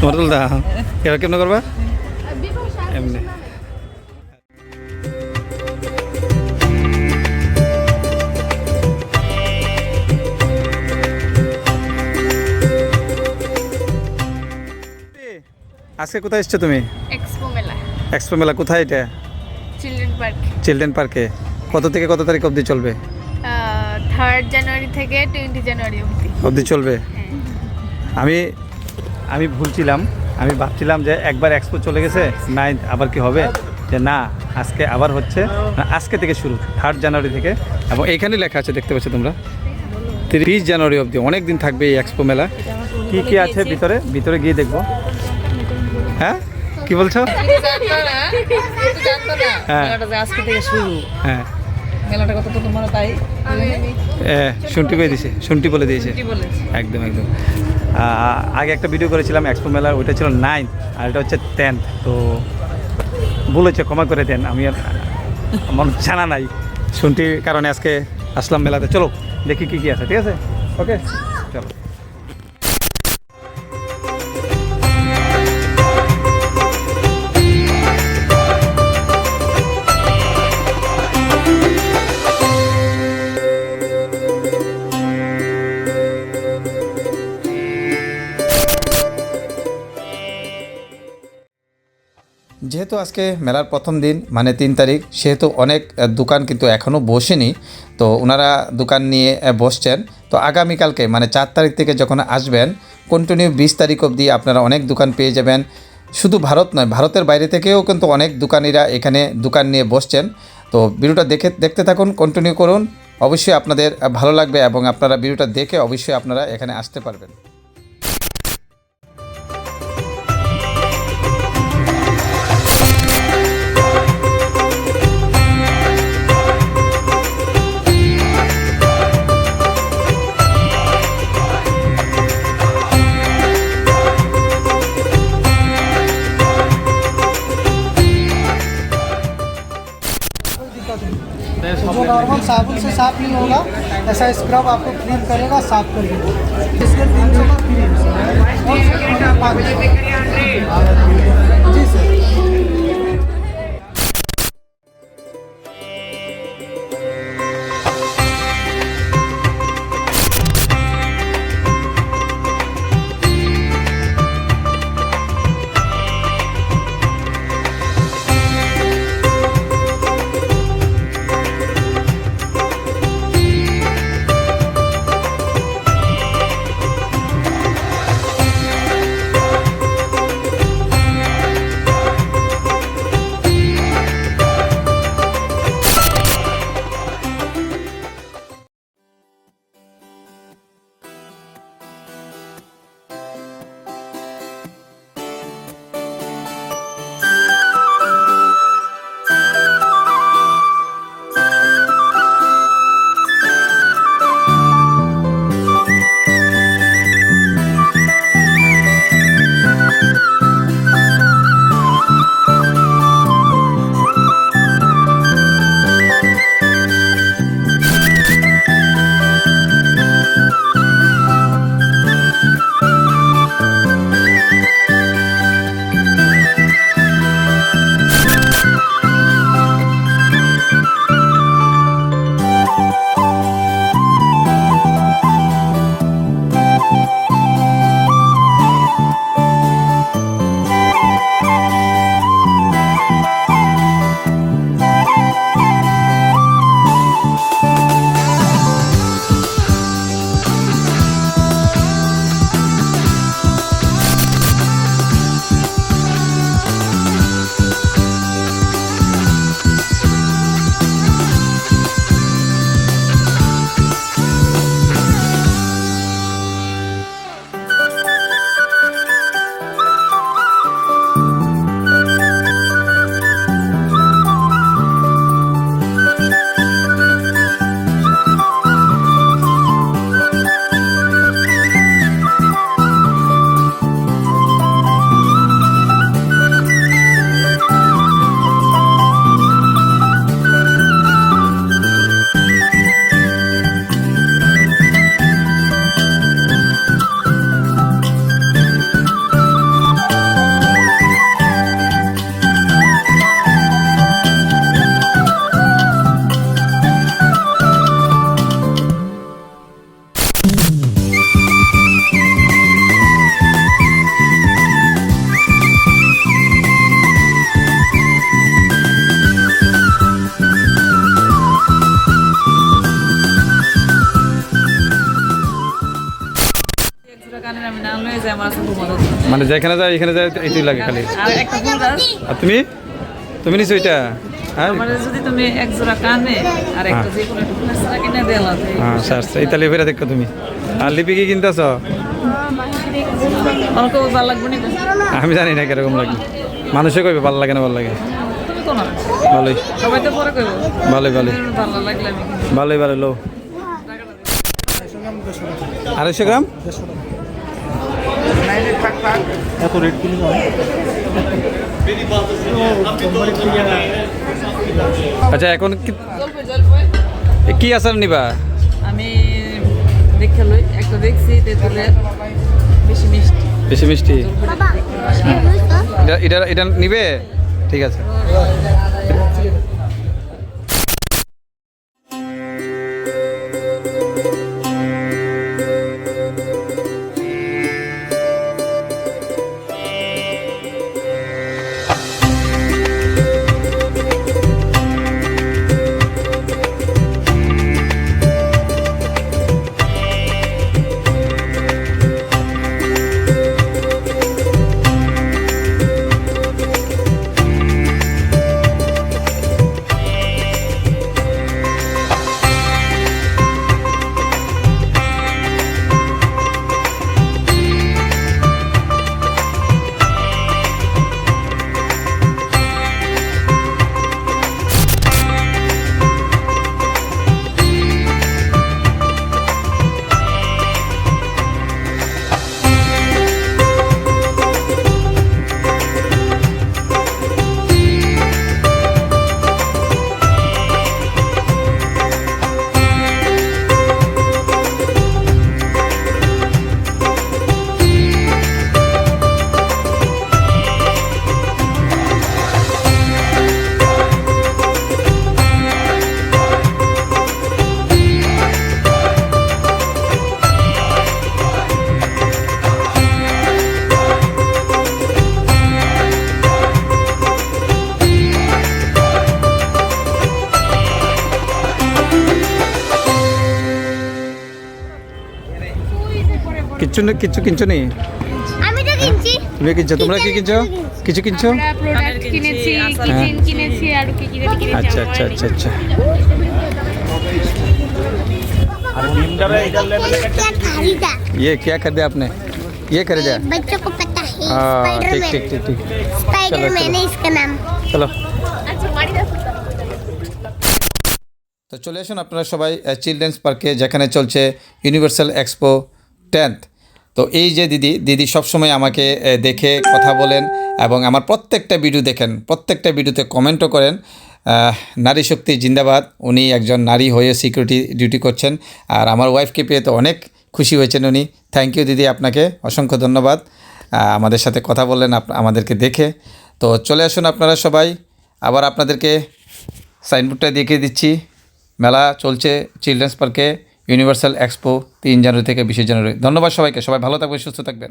তোমার তুলতা এবার কেমন করবা? এমনি। আজকে কোথায় এসছো তুমি? এক্সপো মেলা। এক্সপো মেলা কোথায় এটা? চিলড্রেন পার্ক চিলড্রেন পার্কে কত থেকে কত তারিখ অবধি চলবে? থার্ড জানুয়ারি থেকে টোয়েন্টি জানুয়ারি অবধি। অবধি চলবে? হ্যাঁ। আমি আমি ভুলছিলাম আমি ভাবছিলাম যে একবার এক্সপো চলে গেছে নাই আবার কি হবে? যে না আজকে আবার হচ্ছে। আজকে থেকে শুরু থার্ড জানুয়ারি থেকে। এবং এইখানে লেখা আছে দেখতে পাচ্ছ তোমরা? তিরিশ জানুয়ারি অবধি অনেক দিন থাকবে এই এক্সপো মেলা। কি কি আছে ভিতরে? ভিতরে গিয়ে দেখব। হ্যাঁ? কি বলছো? হ্যাঁ। মেলাটা যে আজকে থেকে শুরু। হ্যাঁ। মেলাটা কত তো তোমার তাই শুনটি বলে দিয়েছে শুনটি বলে দিয়েছে। একদম একদম। আগে একটা ভিডিও করেছিলাম এক্সপো মেলার ওইটা ছিল নাইন আর এটা হচ্ছে টেন্থ তো বলেছে ক্ষমা করে দেন আমি আর আমার জানা নাই। শুনটির কারণে আজকে আসলাম মেলাতে। চলো দেখি কি কি আছে ঠিক আছে? ওকে চলো। আজকে মেলার প্রথম দিন মানে তিন তারিখ। সেহেতু অনেক দোকান কিন্তু এখনও বসেনি। তো ওনারা দোকান নিয়ে বসছেন। তো আগামীকালকে মানে চার তারিখ থেকে যখন আসবেন কন্টিনিউ বিশ তারিখ অবধি আপনারা অনেক দোকান পেয়ে যাবেন। শুধু ভারত নয়, ভারতের বাইরে থেকেও কিন্তু অনেক দোকানিরা এখানে দোকান নিয়ে বসছেন। তো ভিডিওটা দেখে, দেখতে থাকুন কন্টিনিউ করুন। অবশ্যই আপনাদের ভালো লাগবে এবং আপনারা ভিডিওটা দেখে অবশ্যই আপনারা এখানে আসতে পারবেন। साफ़ नहीं होगा। ऐसा स्क्रब आपको क्लीन करेगा, साफ़ कर देगा। इसके तीन सौ का फ्री। जी सर মানে যেখানে যায় এখানে যায় এইটাই লাগে খালি। আর একটা ফুল গাছ আর তুমি? তুমি নিছো এটা? হ্যাঁ? আমার যদি তুমি এক জোড়া কানে আর একটা যে কোনো একটা ফুলের সারা কিনে দিলা হ্যাঁ স্যার ইতালি ফেরা দেখো তুমি। আর লিপি কি কিনতেছ? আমি জানি না কীরকম লাগে। মানুষে কইবে ভালো লাগে না ভালো লাগে। তুমি কোন ভালোই। সবাই তো ভালোই ভালোই। ভালো লাগলে আমি কিনবো। ভালোই ভালো লো। আড়াইশো গ্রাম? এত রেট কিনে আচ্ছা এখন কি এ, কি আচার নিবা? আমি দেখে লই একটা দেখছি তেঁতুলের বেশি মিষ্টি। বেশি মিষ্টি? এটা এটা এটা নিবে? ঠিক আছে। কিচ্ছু না কিচ্ছু কিনছো নি আমি তো কিনছি তুমি কিনছো তোমরা কি কিনছো কিছু কিনছো আমরা প্রোডাক্ট কিনেছি, কিনেছি আচার কিচেন কিনেছি আর কি কি জানি কিনেছি আচ্ছা আমার আচ্ছা মনে আচ্ছা নেই। আচ্ছা क्या खरीदा ये क्या खरीदा आपने ये खरीदा बच्चों को पता है हाँ ठीक स्पाइडरमैन ठीक ठीक ठीक स्पाइडरमैन है इसका नाम চলো আচ্ছা মারি দাও তো চলে আসুন আপনারা সবাই চিলড্রেন্স পার্কে যেখানে চলছে ইউনিভার্সাল এক্সপো টেন্থ তো এই যে দিদি দিদি সবসময় আমাকে দেখে কথা বলেন এবং আমার প্রত্যেকটা ভিডিও দেখেন, প্রত্যেকটা ভিডিওতে কমেন্টও করেন। নারী শক্তি জিন্দাবাদ, উনি একজন নারী হয়ে সিকিউরিটি ডিউটি করছেন আর আমার ওয়াইফকে পেয়ে তো অনেক খুশি হয়েছেন উনি। থ্যাংক ইউ দিদি আপনাকে, অসংখ্য ধন্যবাদ। আমাদের সাথে কথা বললেন আমাদেরকে দেখে। তো চলে আসুন আপনারা সবাই, আবার আপনাদেরকে সাইনবোর্ডটা দেখিয়ে দিচ্ছি। মেলা চলছে চিলড্রেন্স পার্কে ইউনিভার্সাল এক্সপো তিন জানুয়ারি থেকে বিশে জানুয়ারি। ধন্যবাদ সবাইকে সবাই ভালো থাকবেন সুস্থ থাকবেন।